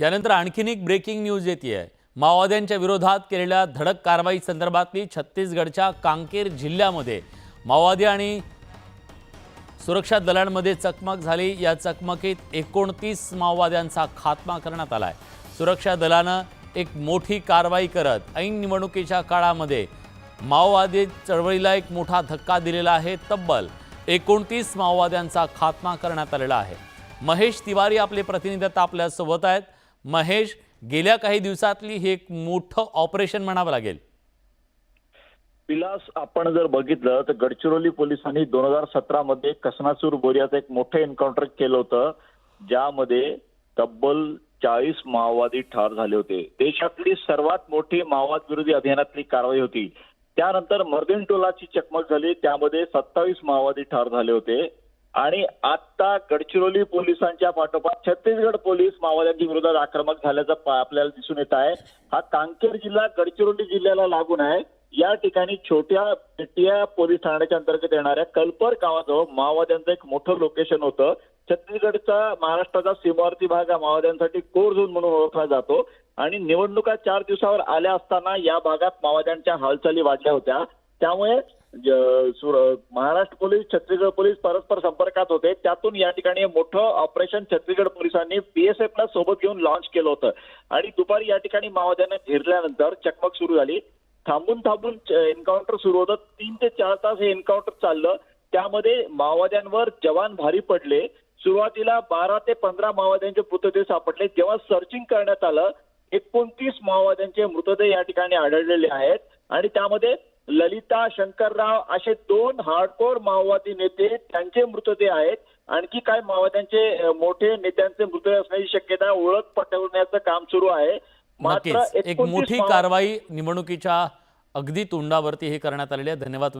यानंतर आणखीन एक ब्रेकिंग न्यूज येते आहे माओवाद्यांच्या विरोधात केलेल्या धडक कारवाई संदर्भातली छत्तीसगडच्या कांकेर जिल्ह्यामध्ये माओवादी आणि सुरक्षा दलांमध्ये चकमक झाली. या चकमकीत एकोणतीस माओवाद्यांचा खात्मा करण्यात आला आहे सुरक्षा दलानं एक मोठी कारवाई करत ऐन निवडणुकीच्या काळामध्ये माओवादी चळवळीला एक मोठा धक्का दिलेला आहे. तब्बल एकोणतीस माओवाद्यांचा खात्मा करण्यात आलेला आहे. महेश तिवारी आपले प्रतिनिधी आता आपल्यासोबत आहेत. महेश गेल्या काही दिवसातली हे एक मोठं ऑपरेशन म्हणावं लागेल. विलास आपण जर बघितलं तर गडचिरोली पोलिसांनी दोन हजार सतरा मध्ये कसनासूर बोरियाचं एक मोठं एन्काउंटर केलं होतं ज्यामध्ये तब्बल चाळीस माओवादी ठार झाले होते. देशातली सर्वात मोठी माओवाद विरोधी अभियानातली कारवाई होती. त्यानंतर मर्दिन टोलाची चकमक झाली त्यामध्ये सत्तावीस माओवादी ठार झाले होते. आणि आता गडचिरोली पोलिसांच्या पाठोपाठ छत्तीसगड पोलीस माओवाद्यांच्या विरोधात आक्रमक झाल्याचं आपल्याला दिसून येत आहे. हा कांकेर जिल्हा गडचिरोली जिल्ह्याला लागून आहे. या ठिकाणी छोट्या पेटिया पोलीस ठाण्याच्या अंतर्गत येणाऱ्या कल्पर गावाजवळ माओवाद्यांचं एक मोठं लोकेशन होतं. छत्तीसगडचा महाराष्ट्राचा सीमावर्ती भाग हा माओवाद्यांसाठी कोर झोन म्हणून ओळखला जातो. आणि निवडणुका चार दिवसावर आल्या असताना या भागात माओवाद्यांच्या हालचाली वाढल्या होत्या. त्यामुळे महाराष्ट्र पोलीस छत्तीसगड पोलीस परस्पर संपर्कात होते. त्यातून या ठिकाणी मोठं ऑपरेशन छत्तीसगड पोलिसांनी बीएसएफ ला सोबत घेऊन लॉन्च केलं होतं. आणि दुपारी या ठिकाणी माओवाद्यांना घेरल्यानंतर चकमक सुरू झाली. थांबून थांबून एन्काउंटर सुरू होतं. तीन ते चार तास हे एन्काउंटर चाललं. त्यामध्ये माओवाद्यांवर जवान भारी पडले. सुरुवातीला बारा ते पंधरा माओवाद्यांचे मृतदेह सापडले. जेव्हा सर्चिंग करण्यात आलं एकोणतीस माओवाद्यांचे मृतदेह या ठिकाणी आढळलेले आहेत. आणि त्यामध्ये ललिता शंकरराव असे दोन हार्डकोर माओवादी नेते त्यांचे मृतदेह आहेत. आणखी काय माओवाद्यांचे मोठे नेत्यांचे मृतदेह असण्याची शक्यता ओळख पटवण्याचं काम सुरू आहे. मात्र एक 29 मोठी कारवाई निवडणुकीच्या अगदी तोंडावरती हे करण्यात आलेली आहे. धन्यवाद